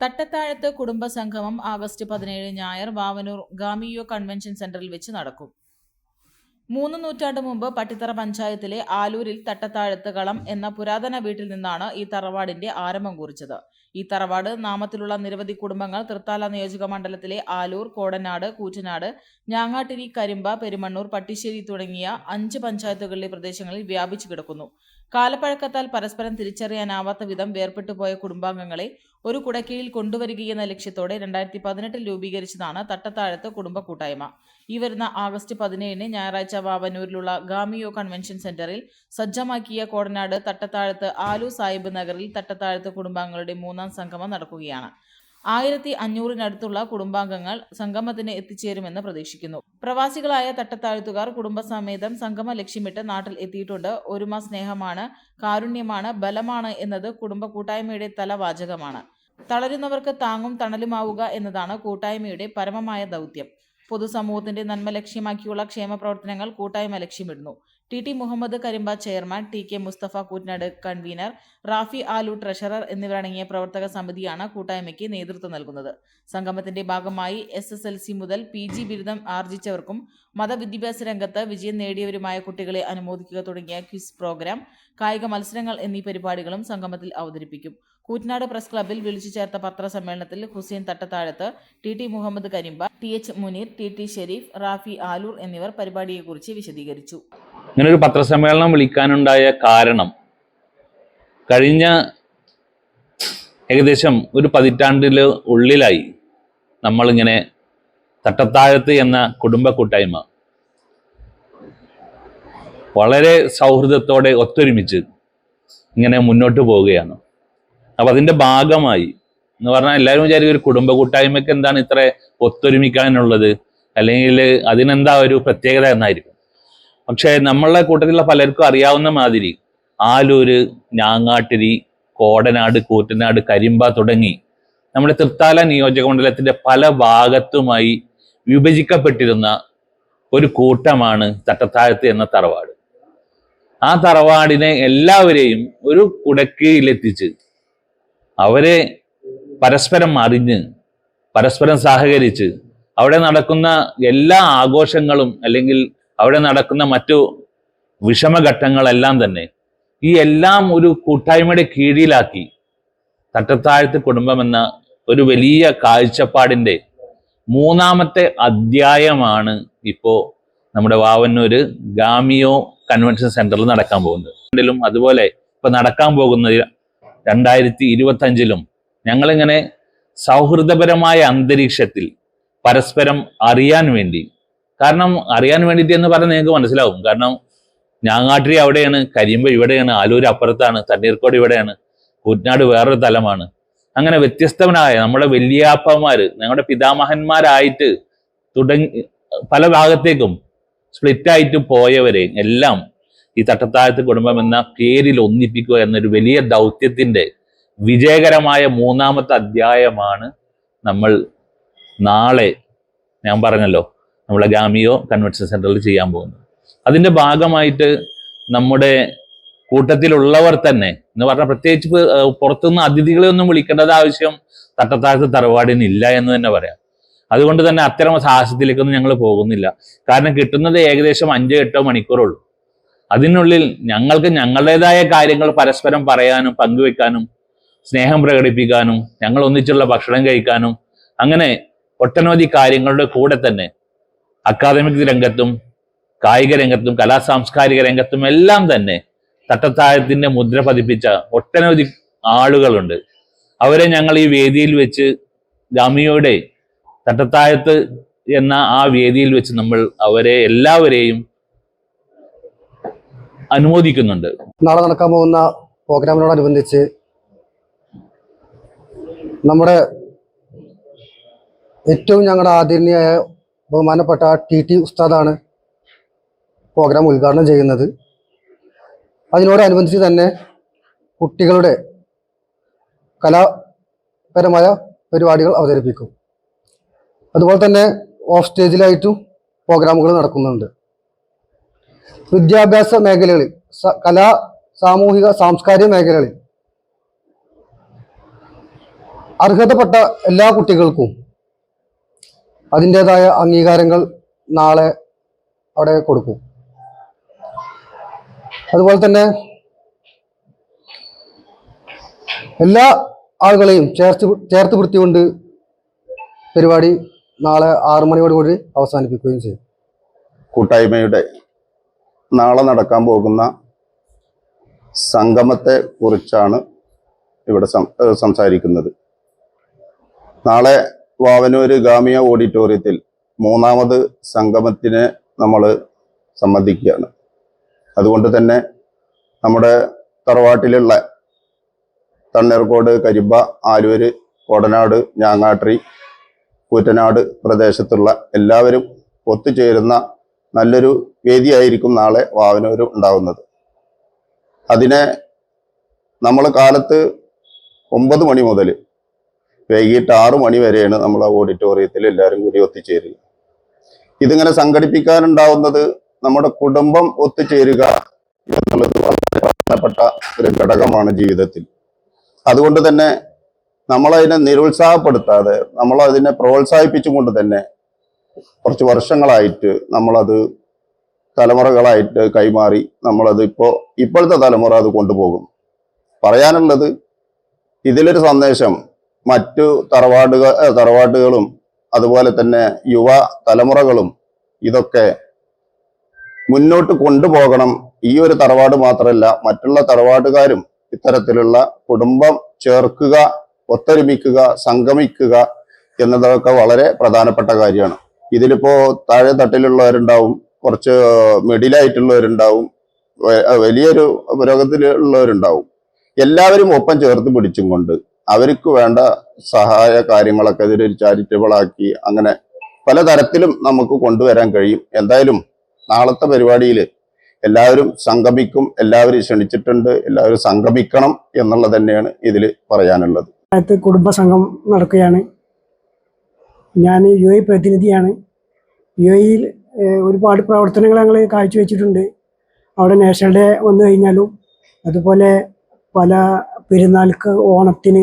തട്ടത്താഴത്ത് കുടുംബ സംഗമം ആഗസ്റ്റ് പതിനേഴ് ഞായർ വാവനൂർ ഗാമിയോ കൺവെൻഷൻ സെന്ററിൽ വെച്ച് നടക്കും. മൂന്ന് നൂറ്റാണ്ട് മുമ്പ് പട്ടിത്തറ പഞ്ചായത്തിലെ ആലൂരിൽ തട്ടത്താഴത്ത് കളം എന്ന പുരാതന വീട്ടിൽ നിന്നാണ് ഈ തറവാടിന്റെ ആരംഭം കുറിച്ചത്. ഈ തറവാട് നാമത്തിലുള്ള നിരവധി കുടുംബങ്ങൾ തൃത്താല നിയോജക മണ്ഡലത്തിലെ ആലൂർ കോടനാട് കൂറ്റനാട് ഞാങ്ങാട്ടിരി കരിമ്പ പെരുമണ്ണൂർ പട്ടിശ്ശേരി തുടങ്ങിയ അഞ്ച് പഞ്ചായത്തുകളിലെ പ്രദേശങ്ങളിൽ വ്യാപിച്ചു കിടക്കുന്നു. കാലപ്പഴക്കത്താൽ പരസ്പരം തിരിച്ചറിയാനാവാത്ത വിധം വേർപെട്ടു പോയ കുടുംബാംഗങ്ങളെ ഒരു കുടക്കീഴിൽ കൊണ്ടുവരികയെന്ന ലക്ഷ്യത്തോടെ രണ്ടായിരത്തി പതിനെട്ടിൽ രൂപീകരിച്ചതാണ് തട്ടത്താഴത്ത് കുടുംബ കൂട്ടായ്മ. ഈ വരുന്ന ആഗസ്റ്റ് പതിനേഴിന് ഞായറാഴ്ച വാവനൂരിലുള്ള ഗാമിയോ കൺവെൻഷൻ സെന്ററിൽ സജ്ജമാക്കിയ കോടനാട് തട്ടത്താഴത്ത് ആലു സാഹിബ് നഗറിൽ തട്ടത്താഴത്ത് കുടുംബാംഗങ്ങളുടെ മൂന്നാം സംഗമം നടക്കുകയാണ്. ആയിരത്തി അഞ്ഞൂറിനടുത്തുള്ള കുടുംബാംഗങ്ങൾ സംഗമത്തിന് എത്തിച്ചേരുമെന്ന് പ്രതീക്ഷിക്കുന്നു. പ്രവാസികളായ തട്ടത്താഴ്ത്തുകാർ കുടുംബസമേതം സംഗമ ലക്ഷ്യമിട്ട് നാട്ടിൽ എത്തിയിട്ടുണ്ട്. ഒരുമ സ്നേഹമാണ് കാരുണ്യമാണ് ബലമാണ് എന്നത് കുടുംബ കൂട്ടായ്മയുടെ തലവാചകമാണ് തളരുന്നവർക്ക് താങ്ങും തണലുമാവുക എന്നതാണ് കൂട്ടായ്മയുടെ പരമമായ ദൗത്യം. പൊതുസമൂഹത്തിന്റെ നന്മ ലക്ഷ്യമാക്കിയുള്ള ക്ഷേമ പ്രവർത്തനങ്ങൾ കൂട്ടായ്മ ലക്ഷ്യമിടുന്നു. T T Muhammad Karimba chairman T K Mustafa Koottanad convener Rafi Alu treasurer എന്നിവരടങ്ങിയ പ്രവർത്തക സമിതിയാണ് കൂട്ടായ്മയ്ക്ക് നേതൃത്വം നൽകുന്നത്. സംഗമത്തിന്റെ ഭാഗമായി എസ് എസ് എൽ സി മുതൽ പി ജി ബിരുദം ആർജിച്ചവർക്കും മതവിദ്യാഭ്യാസ രംഗത്ത് വിജയം നേടിയവരുമായ കുട്ടികളെ അനുമോദിക്കുക തുടങ്ങിയ ക്വിസ് പ്രോഗ്രാം കായിക മത്സരങ്ങൾ എന്നീ പരിപാടികളും സംഗമത്തിൽ അവതരിപ്പിക്കും. കൂറ്റനാട് പ്രസ് ക്ലബ്ബിൽ വിളിച്ചു ചേർത്ത പത്രസമ്മേളനത്തിൽ Hussain Thattathazhath T T Muhammad Karimba T H Muneer T T Sherif Rafi Aloor എന്നിവർ പരിപാടിയെക്കുറിച്ച് വിശദീകരിച്ചു. ഇങ്ങനെ ഒരു പത്രസമ്മേളനം വിളിക്കാനുണ്ടായ കാരണം കഴിഞ്ഞ ഏകദേശം ഒരു പതിറ്റാണ്ടിൽ ഉള്ളിലായി നമ്മളിങ്ങനെ തട്ടത്താഴത്ത് എന്ന കുടുംബ കൂട്ടായ്മ വളരെ സൗഹൃദത്തോടെ ഒത്തൊരുമിച്ച് ഇങ്ങനെ മുന്നോട്ട് പോവുകയാണ്. അപ്പം അതിന്റെ ഭാഗമായി എന്ന് പറഞ്ഞാൽ എല്ലാവരും വിചാരിക്കും ഒരു കുടുംബ കൂട്ടായ്മയ്ക്ക് എന്താണ് ഇത്ര ഒത്തൊരുമിക്കാനുള്ളത്? അല്ലെങ്കിൽ അതിനെന്താ ഒരു പ്രത്യേകത എന്നായിരിക്കും. പക്ഷേ നമ്മളെ കൂട്ടത്തിലുള്ള പലർക്കും അറിയാവുന്ന മാതിരി ആലൂര് ഞാങ്ങാട്ടിരി കോടനാട് കൂറ്റനാട് കരിമ്പ തുടങ്ങി നമ്മുടെ തൃത്താല നിയോജക മണ്ഡലത്തിന്റെ പല ഭാഗത്തുമായി വിഭജിക്കപ്പെട്ടിരുന്ന ഒരു കൂട്ടമാണ് തട്ടത്താഴത്ത് എന്ന തറവാട്. ആ തറവാടിനെ എല്ലാവരെയും ഒരു കുടക്കീഴിലെത്തിച്ച് അവരെ പരസ്പരം അറിഞ്ഞ് പരസ്പരം സഹകരിച്ച് അവിടെ നടക്കുന്ന എല്ലാ ആഘോഷങ്ങളും അല്ലെങ്കിൽ അവിടെ നടക്കുന്ന മറ്റു വിഷമഘട്ടങ്ങളെല്ലാം തന്നെ ഈ എല്ലാം ഒരു കൂട്ടായ്മയുടെ കീഴിലാക്കി തട്ടത്താഴത്ത് കുടുംബം എന്ന ഒരു വലിയ കാഴ്ചപ്പാടിന്റെ മൂന്നാമത്തെ അധ്യായമാണ് ഇപ്പോ നമ്മുടെ വാവന്നൂര് ഗാമിയോ കൺവെൻഷൻ സെന്ററിൽ നടക്കാൻ പോകുന്നത്. അതുപോലെ ഇപ്പൊ നടക്കാൻ പോകുന്ന രണ്ടായിരത്തി ഇരുപത്തി അഞ്ചിലും ഞങ്ങളിങ്ങനെ സൗഹൃദപരമായ അന്തരീക്ഷത്തിൽ പരസ്പരം അറിയാൻ വേണ്ടി കാരണം അറിയാൻ വേണ്ടിയിട്ട് എന്ന് പറഞ്ഞാൽ നിങ്ങൾക്ക് മനസ്സിലാവും. കാരണം ഞാങ്ങാട്ടിരി അവിടെയാണ് കരിമ്പ് ഇവിടെയാണ് ആലൂർ അപ്പുറത്താണ് തണ്ണീർക്കോട് ഇവിടെയാണ് കുട്ടനാട് വേറൊരു തലമാണ്. അങ്ങനെ വ്യത്യസ്തമായ നമ്മുടെ വലിയാപ്പന്മാര് ഞങ്ങളുടെ പിതാമഹന്മാരായിട്ട് തുടങ്ങി പല ഭാഗത്തേക്കും സ്പ്ലിറ്റായിട്ട് പോയവരെ എല്ലാം ഈ തട്ടത്താഴത്ത് കുടുംബം എന്ന പേരിൽ ഒന്നിപ്പിക്കുക എന്നൊരു വലിയ ദൗത്യത്തിന്റെ വിജയകരമായ മൂന്നാമത്തെ അധ്യായമാണ് നമ്മൾ നാളെ ഞാൻ പറഞ്ഞല്ലോ. നമ്മളെ ഗാമിയോ കൺവെൻഷൻ സെന്ററിൽ ചെയ്യാൻ പോകുന്നത്. അതിന്റെ ഭാഗമായിട്ട് നമ്മുടെ കൂട്ടത്തിലുള്ളവർ തന്നെ എന്ന് പറഞ്ഞാൽ പ്രത്യേകിച്ച് പുറത്തുനിന്ന് അതിഥികളെ ഒന്നും വിളിക്കേണ്ടത് ആവശ്യം തട്ടത്താഴത്ത് തറവാടിന് ഇല്ല എന്ന് തന്നെ പറയാം. അതുകൊണ്ട് തന്നെ അത്തരം സാഹസത്തിലേക്കൊന്നും ഞങ്ങൾ പോകുന്നില്ല. കാരണം കിട്ടുന്നത് ഏകദേശം അഞ്ചോ എട്ടോ മണിക്കൂറുള്ളൂ. അതിനുള്ളിൽ ഞങ്ങൾക്ക് ഞങ്ങളുടേതായ കാര്യങ്ങൾ പരസ്പരം പറയാനും പങ്കുവെക്കാനും സ്നേഹം പ്രകടിപ്പിക്കാനും ഞങ്ങൾ ഒന്നിച്ചുള്ള ഭക്ഷണം കഴിക്കാനും അങ്ങനെ ഒട്ടനവധി കാര്യങ്ങളുടെ കൂടെ തന്നെ അക്കാദമിക് രംഗത്തും കായിക രംഗത്തും കലാ സാംസ്കാരിക രംഗത്തും എല്ലാം തന്നെ തട്ടത്താഴത്തിന്റെ മുദ്ര പതിപ്പിച്ച ഒട്ടനവധി ആളുകളുണ്ട്. അവരെ ഞങ്ങൾ ഈ വേദിയിൽ വെച്ച് ഗാമിയോടെ തട്ടത്താഴത്ത് എന്ന ആ വേദിയിൽ വെച്ച് നമ്മൾ അവരെ എല്ലാവരെയും അനുമോദിക്കുന്നുണ്ട്. നാളെ നടക്കാൻ പോകുന്ന പ്രോഗ്രാമിനോടനുബന്ധിച്ച് നമ്മുടെ ഏറ്റവും ഞങ്ങളുടെ ആദരണീയായ ബഹുമാനപ്പെട്ട ടി ടി ഉസ്താദാണ് പ്രോഗ്രാം ഉദ്ഘാടനം ചെയ്യുന്നത്. അതിനോടനുബന്ധിച്ച് തന്നെ കുട്ടികളുടെ കലാപരമായ പരിപാടികൾ അവതരിപ്പിക്കും. അതുപോലെ തന്നെ ഓഫ് സ്റ്റേജിലായിട്ടും പ്രോഗ്രാമുകൾ നടക്കുന്നുണ്ട്. വിദ്യാഭ്യാസ മേഖലകളിൽ കലാ സാമൂഹിക സാംസ്കാരിക മേഖലകളിൽ അർഹതപ്പെട്ട എല്ലാ കുട്ടികൾക്കും അതിന്റെതായ അംഗീകാരങ്ങൾ നാളെ അവിടെ കൊടുക്കും. അതുപോലെ തന്നെ എല്ലാ ആളുകളെയും ചേർത്ത് ചേർത്ത് പിടുത്തിക്കൊണ്ട് പരിപാടി നാളെ ആറു മണിയോടുകൂടി അവസാനിപ്പിക്കുകയും ചെയ്യും. കൂട്ടായ്മയുടെ നാളെ നടക്കാൻ പോകുന്ന സംഗമത്തെ കുറിച്ചാണ് ഇവിടെ സംസാരിക്കുന്നത്. നാളെ വാവനൂര് ഗാമിയ ഓഡിറ്റോറിയത്തിൽ മൂന്നാമത് സംഗമത്തിന് നമ്മൾ സംബന്ധിക്കുകയാണ്. അതുകൊണ്ട് തന്നെ നമ്മുടെ തറവാട്ടിലുള്ള തണ്ണീർക്കോട് കരിമ്പ ആലൂര് കോടനാട് ഞാങ്ങാട്രി കൂറ്റനാട് പ്രദേശത്തുള്ള എല്ലാവരും ഒത്തുചേരുന്ന നല്ലൊരു വേദിയായിരിക്കും നാളെ വാവനൂര് ഉണ്ടാകുന്നത് അതിനെ നമ്മൾ കാലത്ത് ഒമ്പത് മണി മുതൽ വൈകിട്ട് ആറു മണി വരെയാണ് നമ്മൾ ആ ഓഡിറ്റോറിയത്തിൽ എല്ലാവരും കൂടി ഒത്തുചേരുക. ഇതിങ്ങനെ സംഘടിപ്പിക്കാനുണ്ടാവുന്നത് നമ്മുടെ കുടുംബം ഒത്തുചേരുക എന്നുള്ളത് വളരെ പ്രധാനപ്പെട്ട ഒരു ഘടകമാണ് ജീവിതത്തിൽ. അതുകൊണ്ട് തന്നെ നമ്മളതിനെ നിരുത്സാഹപ്പെടുത്താതെ നമ്മളതിനെ പ്രോത്സാഹിപ്പിച്ചുകൊണ്ട് തന്നെ കുറച്ച് വർഷങ്ങളായിട്ട് നമ്മളത് തലമുറകളായിട്ട് കൈമാറി നമ്മളത് ഇപ്പോൾ ഇപ്പോഴത്തെ തലമുറ അത് കൊണ്ടുപോകും പറയാനുള്ളത് ഇതിലൊരു സന്ദേശം മറ്റു തറവാടുക തറവാട്ടുകളും അതുപോലെ തന്നെ യുവ തലമുറകളും ഇതൊക്കെ മുന്നോട്ട് കൊണ്ടുപോകണം. ഈ ഒരു തറവാട് മാത്രമല്ല മറ്റുള്ള തറവാടുകാരും ഇത്തരത്തിലുള്ള കുടുംബം ചേർക്കുക ഒത്തൊരുമിക്കുക സംഗമിക്കുക എന്നതൊക്കെ വളരെ പ്രധാനപ്പെട്ട കാര്യമാണ്. ഇതിലിപ്പോ താഴെ തട്ടിലുള്ളവരുണ്ടാവും കുറച്ച് മിഡിലായിട്ടുള്ളവരുണ്ടാവും വലിയൊരു പുരോഗത്തിലുള്ളവരുണ്ടാവും എല്ലാവരും ഒപ്പം ചേർത്ത് പിടിച്ചും കൊണ്ട് അവർക്ക് വേണ്ട സഹായ കാര്യങ്ങളൊക്കെ ഇതിലൊരു ചാരിറ്റബിൾ ആക്കി അങ്ങനെ പലതരത്തിലും നമുക്ക് കൊണ്ടുവരാൻ കഴിയും. എന്തായാലും നാളത്തെ പരിപാടിയിൽ എല്ലാവരും സംഗമിക്കും എല്ലാവരും ക്ഷണിച്ചിട്ടുണ്ട് എല്ലാവരും സംഗമിക്കണം എന്നുള്ളത് തന്നെയാണ് ഇതിൽ പറയാനുള്ളത്. അടുത്ത് കുടുംബസംഘം നടക്കുകയാണ്. ഞാൻ യു എ പ്രതിനിധിയാണ്. യു എയിൽ ഒരുപാട് പ്രവർത്തനങ്ങൾ ഞങ്ങൾ കാഴ്ചവെച്ചിട്ടുണ്ട്. അവിടെ നാഷണൽ ഡേ വന്നു കഴിഞ്ഞാലും അതുപോലെ പല പെരുന്നാൾക്ക് ഓണത്തിന്